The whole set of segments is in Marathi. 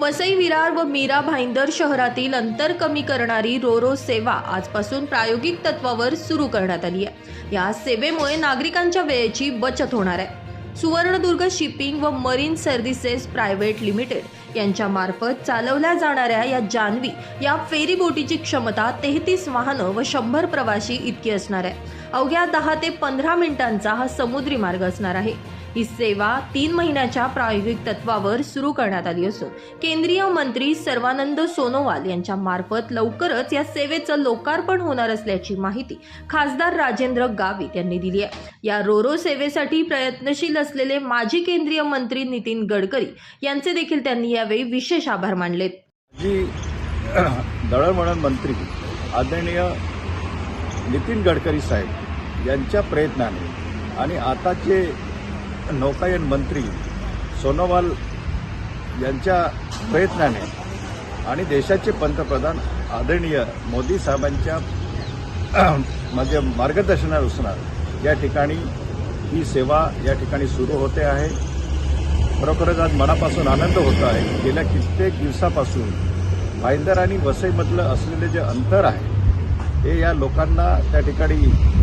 वसई विरार व मीरा भाईंदर शहरातील अंतर कमी करणारी रोरो सेवा आजपासून प्रायोगिक तत्वावर सुरू करण्यात आली आहे. या सेवेमुळे नागरिकांच्या वेळेची बचत होणार आहे. सुवर्णदुर्ग शिपिंग व मरीन सर्व्हिसेस प्रायव्हेट लिमिटेड यांच्या मार्फत चालवल्या जाणाऱ्या या जानवी या फेरी बोटीची क्षमता तेहतीस वाहनं व शंभर प्रवासी इतकी असणार आहे. अवघ्या दहा ते पंधरा मिनिटांचा हा समुद्री मार्ग असणार आहे. ही सेवा तीन महिन्याच्या प्रायोगिक तत्वावर सुरू करण्यात आली असून केंद्रीय मंत्री सर्वानंद सोनोवाल यांच्या मार्फत लवकरच या सेवेचं लोकार्पण होणार असल्याची माहिती खासदार राजेंद्र गावित यांनी दिली आहे. या रोरो सेवेसाठी प्रयत्नशील असलेले माजी केंद्रीय मंत्री नितीन गडकरी यांचे देखील त्यांनी यावेळी विशेष आभार मानलेत जी दळणवळण मंत्री आदरणीय नितीन गडकरी साहेब यांच्या प्रयत्नाने आणि आताचे नौकायन मंत्री सोनोवाल यांच्या प्रयत्नाने आणि देशाचे पंतप्रधान आदरणीय मोदी साहेबांच्या म्हणजे मार्गदर्शनानुसार या ठिकाणी ही सेवा या ठिकाणी सुरू होते आहे. खरोखरच आज मनापासून आनंद होतो आहे. गेल्या कित्येक दिवसापासून भाईंदर आणि वसईमधलं असलेले जे अंतर आहे हे या लोकांना त्या ठिकाणी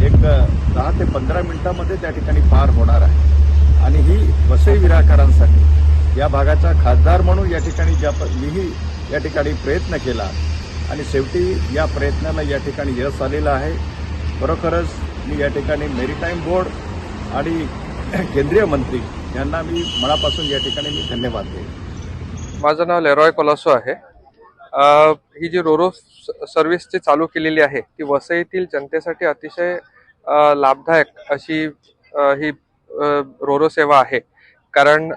एक दहा ते पंधरा मिनटामध्ये त्या ठिकाणी पार होणार आहे. आणि ही वसई विराकारांसाठी या भागाचा खासदार म्हणून या ठिकाणी ज्या मीही या ठिकाणी प्रयत्न केला आणि शेवटी या प्रयत्नाला या ठिकाणी यश आलेलं आहे. खरोखरच मी या ठिकाणी मेरीटाईम बोर्ड आणि केंद्रीय मंत्री यांना मी मनापासून या ठिकाणी मी धन्यवाद देईन. माझं नाव लेरॉय कोलासो आहे. ही जी रोरो स- सर्व्हिस जी चालू केलेली आहे ती वसईतील जनतेसाठी अतिशय लाभदायक अशी ही रोरो सेवा आहे. कारण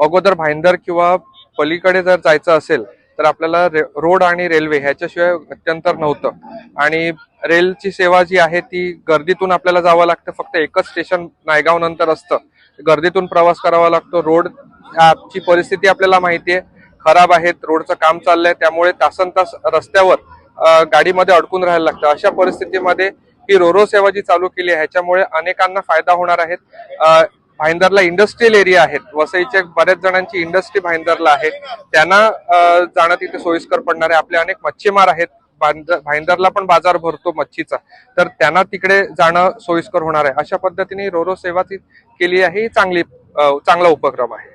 अगोदर भाईंदर किंवा पलीकडे जर जायचं असेल तर आपल्याला रे- रोड आणि रेल्वे ह्याच्याशिवाय अत्यंतर नव्हतं. आणि रेलची सेवा जी आहे ती गर्दीतून आपल्याला जावं लागतं. फक्त एकच स्टेशन नायगाव नंतर असतं. गर्दीतून प्रवास करावा लागतो. रोड ची परिस्थिती आपल्याला माहिती आहे. खराब आहेत रोडचं काम चाललंय. त्यामुळे तासन तास रस्त्यावर गाडीमध्ये अडकून राहायला लागतं. अशा परिस्थितीमध्ये ही रोरो सेवा जी चालू केली आहे. ह्याच्यामुळे अनेकांना फायदा होणार आहेत. भाईंदरला इंडस्ट्रियल एरिया आहेत. वसईचे बऱ्याच जणांची इंडस्ट्री भाईंदरला आहे. त्यांना जाणं तिथे सोयीस्कर पडणार आहे. आपले अनेक मच्छीमार आहेत. भाईंदरला पण बाजार भरतो मच्छीचा. तर त्यांना तिकडे जाणं सोयीस्कर होणार आहे. अशा पद्धतीने रोरो सेवा ती केली आहे. ही चांगली चांगला उपक्रम आहे.